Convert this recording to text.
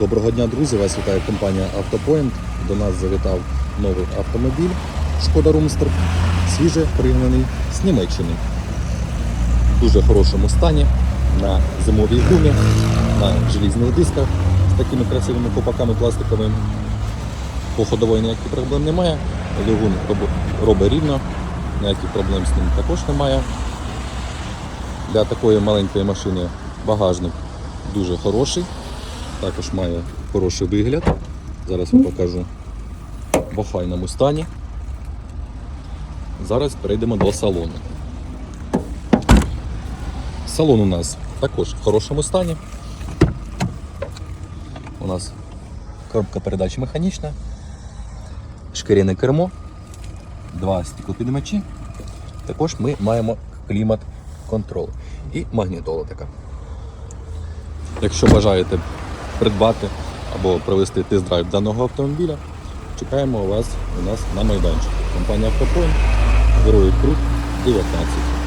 Доброго дня, друзі! Вас вітає компанія Автопоінт. До нас завітав новий автомобіль Шкода Румстер, свіже пригнаний з Німеччини. В дуже хорошому стані, на зимовій гумі, на желізних дисках з такими красивими копаками пластиковими. По ходової ніяких проблем немає. Двигун робить рівно, ніяких проблем з ним також немає. Для такої маленької машини багажник дуже хороший. Також має хороший вигляд. Зараз я покажу в охайному стані. Зараз перейдемо до салону. Салон у нас також в хорошому стані. У нас коробка передач механічна, шкіряне кермо, два стеклопідмачі. Також ми маємо клімат-контроль і магнітола така. Якщо бажаєте придбати або провести тест-драйв даного автомобіля, чекаємо вас у нас на майданчику. Компанія Автопоінт, Герої Круг 19.